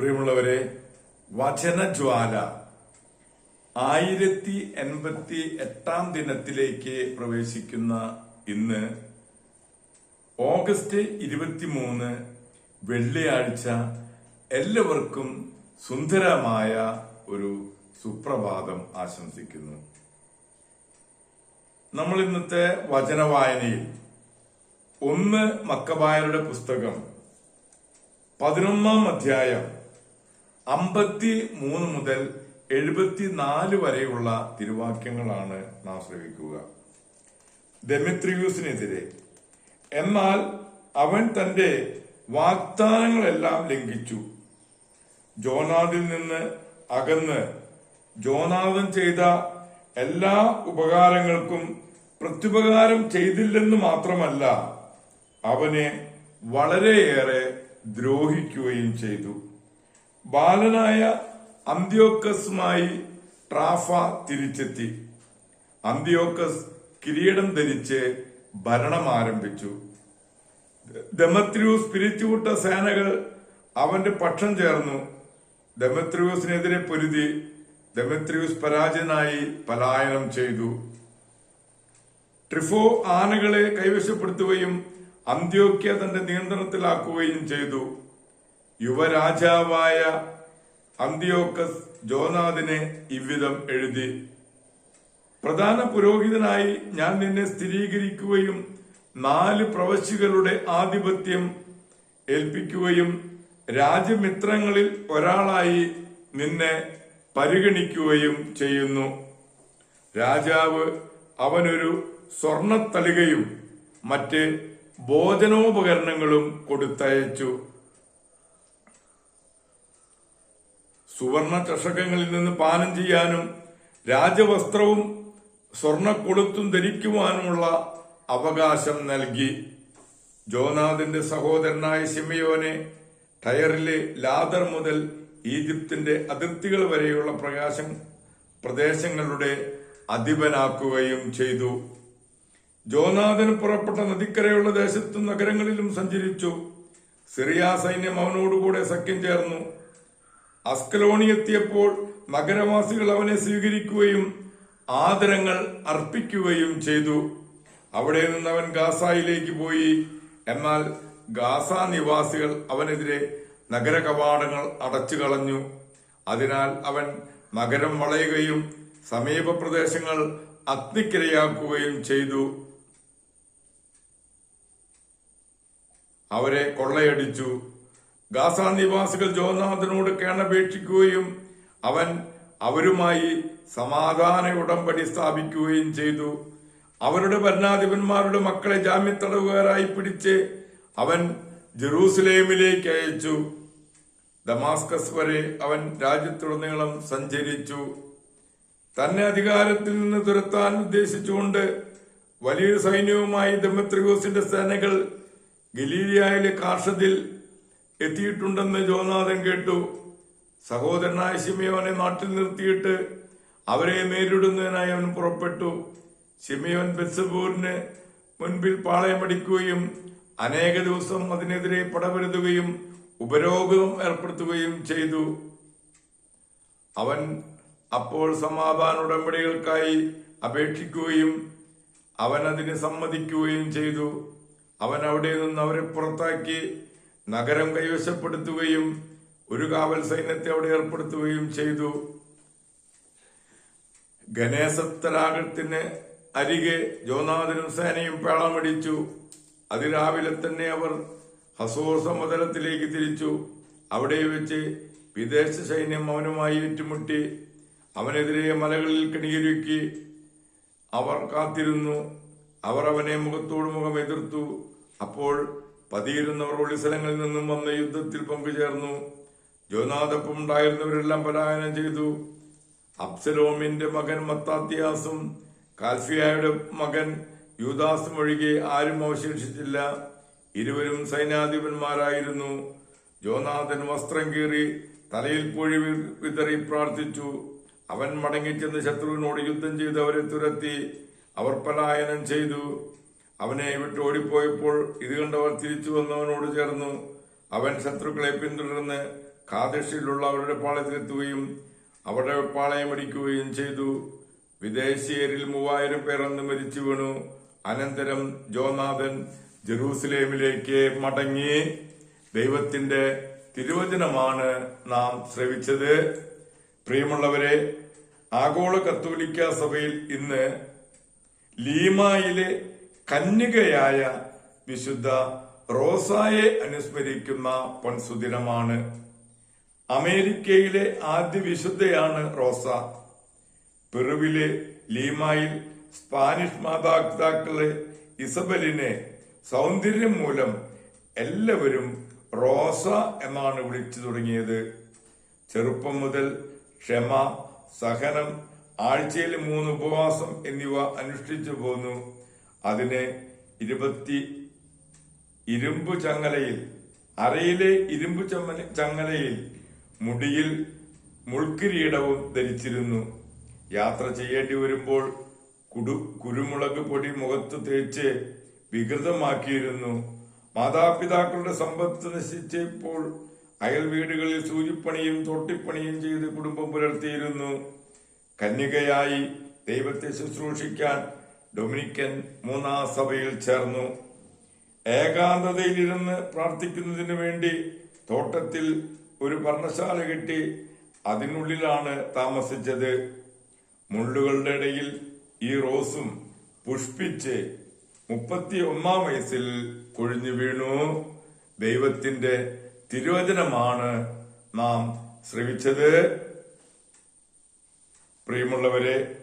പ്രിയമുള്ളവരെ വചനജ്വാല ആയിരത്തി എൺപത്തി എട്ടാം ദിനത്തിലേക്ക് പ്രവേശിക്കുന്ന ഇന്ന് ഓഗസ്റ്റ് ഇരുപത്തിമൂന്ന് വെള്ളിയാഴ്ച എല്ലാവർക്കും സുന്ദരമായ ഒരു സുപ്രഭാതം ആശംസിക്കുന്നു. നമ്മൾ ഇന്നത്തെ വചനവായനയിൽ ഒന്ന് മക്കബായരുടെ പുസ്തകം പതിനൊന്നാം അധ്യായം അമ്പത്തി മൂന്ന് മുതൽ എഴുപത്തിനാല് വരെയുള്ള തിരുവാക്യങ്ങളാണ് നാം ശ്രമിക്കുക ഡെമിത്രിയൂസിനെതിരെ എന്നാൽ അവൻ തന്റെ വാഗ്ദാനങ്ങളെല്ലാം ലംഘിച്ചു. ജോനാദിൽ നിന്ന് അകന്ന് ജോനാഥൻ ചെയ്ത എല്ലാ ഉപകാരങ്ങൾക്കും പ്രത്യുപകാരം ചെയ്തില്ലെന്ന് മാത്രമല്ല അവനെ വളരെയേറെ ദ്രോഹിക്കുകയും ചെയ്തു. ബാലനായ അന്ത്യോക്കസുമായി ട്രാഫ തിരിച്ചെത്തി. അന്ത്യോക്കസ് കിരീടം ധരിച്ച് ഭരണം ആരംഭിച്ചു. ദമത്രിയൂസ് പിരിച്ചുവിട്ട സേനകൾ അവന്റെ പക്ഷം ചേർന്നു. ദമത്രിയൂസിനെതിരെ പൊരുതി ദമത്രിയൂസ് പരാജയനായി പലായനം ചെയ്തു. ട്രിഫോ ആനകളെ കൈവശപ്പെടുത്തുകയും അന്ത്യോക്യ തന്റെ നിയന്ത്രണത്തിലാക്കുകയും ചെയ്തു. യുവരാജാവായ അന്തിയോക്കസ് ജോനാഥിനെ ഇവിധം എഴുതി. പ്രധാന പുരോഹിതനായി ഞാൻ നിന്നെ സ്ഥിരീകരിക്കുകയും നാല് പ്രവശ്യകളുടെ ആധിപത്യം ഏൽപ്പിക്കുകയും രാജമിത്രങ്ങളിൽ ഒരാളായി നിന്നെ പരിഗണിക്കുകയും ചെയ്യുന്നു. രാജാവ് അവനൊരു സ്വർണത്തളികയും മറ്റ് ഭോജനോപകരണങ്ങളും കൊടുത്തയച്ചു. സുവർണ ചഷകങ്ങളിൽ നിന്ന് പാനം ചെയ്യാനും രാജവസ്ത്രവും സ്വർണക്കൊളുത്തും ധരിക്കുവാനുമുള്ള അവകാശം നൽകി. ജോനാഥിന്റെ സഹോദരനായ ശിമയോനെ ടയറിലെ ലാദർ മുതൽ ഈജിപ്തിന്റെ അതിർത്തികൾ വരെയുള്ള പ്രകാശം പ്രദേശങ്ങളുടെ അധിപനാക്കുകയും ചെയ്തു. ജോനാഥന് പുറപ്പെട്ട നദിക്കരയുള്ള ദേശത്തും നഗരങ്ങളിലും സഞ്ചരിച്ചു. സിറിയ സൈന്യം അവനോടുകൂടെ സഖ്യം ചേർന്നു. അസ്കലോണി എത്തിയപ്പോൾ നഗരവാസികൾ അവനെ സ്വീകരിക്കുകയും ആദരങ്ങൾ അർപ്പിക്കുകയും ചെയ്തു. അവിടെ നിന്ന് അവൻ ഗാസായിലേക്ക് പോയി. എന്നാൽ ഗാസ നിവാസികൾ അവനെതിരെ നഗര കവാടങ്ങൾ അടച്ചു കളഞ്ഞു. അതിനാൽ അവൻ നഗരം വളയുകയും സമീപ പ്രദേശങ്ങൾ അഗ്നിക്കിരയാക്കുകയും ചെയ്തു. അവരെ കൊള്ളയടിച്ചു. ഗാസ നിവാസികൾ ജോനാഥനോട് കേണപേക്ഷിക്കുകയും അവൻ അവരുമായി സമാധാന ഉടമ്പടി സ്ഥാപിക്കുകയും ചെയ്തു. അവരുടെ ഭരണാധിപന്മാരുടെ മക്കളെ ജാമ്യത്തടവുകാരായി പിടിച്ച് അവൻ ജെറൂസലേമിലേക്ക് അയച്ചു. ദമാസ്കസ് വരെ അവൻ രാജ്യത്തുടനീളം സഞ്ചരിച്ചു. തന്നെ അധികാരത്തിൽ നിന്ന് തുരത്താൻ ഉദ്ദേശിച്ചുകൊണ്ട് വലിയൊരു സൈന്യവുമായി ദമ്മത്രികോസിന്റെ സേനകൾ ഗലീലിയയിലെ കാർഷത്തിൽ എത്തിയിട്ടുണ്ടെന്ന് ജോനാഥൻ കേട്ടു. സഹോദരനായ ശിമയോനെ നാട്ടിൽ നിർത്തിയിട്ട് അവരെ നേരിടുന്നതിനായി അവൻ പുറപ്പെട്ടു. ശിമയോൻ ബെത്സബൂരിന് മുൻപിൽ പാളയമടിക്കുകയും അനേക ദിവസം അതിനെതിരെ പടവരുതുകയും ഉപരോഗം ഏർപ്പെടുത്തുകയും ചെയ്തു. അവൻ അപ്പോൾ സമാധാന ഉടമ്പടികൾക്കായി അപേക്ഷിക്കുകയും അവൻ അതിന് സമ്മതിക്കുകയും ചെയ്തു. അവൻ അവിടെ നിന്ന് അവരെ പുറത്താക്കി നഗരം കൈവശപ്പെടുത്തുകയും ഒരു കാവൽ സൈന്യത്തെ അവിടെ ഏർപ്പെടുത്തുകയും ചെയ്തു. ഗണേശത്തരാഗത്തിന് അരികെ ജോനാഥനും സേനയും പേളമടിച്ചു. അതിരാവിലെ തന്നെ അവർ ഹസോർ സമതലത്തിലേക്ക് തിരിച്ചു. അവിടെ വെച്ച് വിദേശ സൈന്യം അവനുമായി ഏറ്റുമുട്ടി. അവനെതിരെ മലകളിൽ കിണിയൊരുക്കി അവർ കാത്തിരുന്നു. അവർ അവനെ മുഖത്തോട് മുഖം എതിർത്തു. അപ്പോൾ പതിയിരുന്നവർ ഒളിസ്ഥലങ്ങളിൽ നിന്നും വന്ന് യുദ്ധത്തിൽ പങ്കുചേർന്നു. ജോനാഥപ്പം ഉണ്ടായിരുന്നവരെല്ലാം പലായനം ചെയ്തു. അബ്സലോമിന്റെ മകൻ മത്താത്തിയാസും കാൽഫിയായുടെ മകൻ യൂദാസും ഒഴികെ ആരും അവശേഷിച്ചില്ല. ഇരുവരും സൈന്യാധിപന്മാരായിരുന്നു. ജോനാഥൻ വസ്ത്രം കീറി തലയിൽ പൊഴി വിതറി പ്രാർത്ഥിച്ചു. അവൻ മടങ്ങിച്ചെന്ന് ശത്രുവിനോട് യുദ്ധം ചെയ്ത് അവരെ തുരത്തി. അവർ പലായനം ചെയ്തു. അവനെ വിട്ട് ഓടിപ്പോയപ്പോൾ ഇത് കണ്ടവർ തിരിച്ചു വന്നവനോട് ചേർന്നു. അവൻ ശത്രുക്കളെ പിന്തുടർന്ന് കാദശിലുള്ള അവരുടെ പാളയത്തിലെത്തുകയും പാളയം പാളയമടിക്കുകയും ചെയ്തു. വിദേശീയരിൽ മൂവായിരം പേർ അന്ന് മരിച്ചു വീണു. അനന്തരം ജോനാഥൻ ജെറൂസലേമിലേക്ക് മടങ്ങി. ദൈവത്തിന്റെ തിരുവചനമാണ് നാം ശ്രവിച്ചത്. പ്രിയമുള്ളവരെ ആഗോള കത്തോലിക്ക സഭയിൽ ഇന്ന് ലീമായിലെ കന്യകയായ വിശുദ്ധ റോസായെ അനുസ്മരിക്കുന്ന പൊൻസുദിനമാണ്. അമേരിക്കയിലെ ആദ്യ വിശുദ്ധയാണ് റോസ. പെറുവിലെ ലീമായിൽ സ്പാനിഷ് മാതാപിതാക്കളെ ഇസബലിനെ സൗന്ദര്യം മൂലം എല്ലാവരും റോസ എന്നാണ് വിളിച്ചു തുടങ്ങിയത്. ചെറുപ്പം മുതൽ ക്ഷമ സഹനം ആഴ്ചയിൽ മൂന്ന് ഉപവാസം എന്നിവ അനുഷ്ഠിച്ചു പോന്നു. അതിന് ഇരുപത്തി ഇരുമ്പു ചങ്ങലയിൽ അരയിലെ ഇരുമ്പു ചങ്ങലയിൽ മുടിയിൽ മുൾക്കിരീടവും ധരിച്ചിരുന്നു. യാത്ര ചെയ്യേണ്ടി വരുമ്പോൾ കുടു കുരുമുളക് പൊടി മുഖത്ത് തേച്ച് വികൃതമാക്കിയിരുന്നു. മാതാപിതാക്കളുടെ സമ്പത്ത് നശിച്ചപ്പോൾ അയൽ വീടുകളിൽ സൂചിപ്പണിയും തോട്ടിപ്പണിയും ചെയ്ത് കുടുംബം പുലർത്തിയിരുന്നു. കന്യകയായി ദൈവത്തെ ശുശ്രൂഷിക്കാൻ ഡൊമിനിക്കൻ മൂന്നാം സഭയിൽ ചേർന്നു. ഏകാന്തതയിലിരുന്ന് പ്രാർത്ഥിക്കുന്നതിന് വേണ്ടി തോട്ടത്തിൽ ഒരു പർണശാല കെട്ടി അതിനുള്ളിലാണ് താമസിച്ചത്. മുള്ളുകളുടെ ഇടയിൽ ഈ റോസും പുഷ്പിച്ച് മുപ്പത്തി ഒന്നാം വയസ്സിൽ കൊഴിഞ്ഞു വീണു. ദൈവത്തിന്റെ തിരുവചനമാണ് നാം ശ്രമിച്ചത് പ്രിയമുള്ളവരെ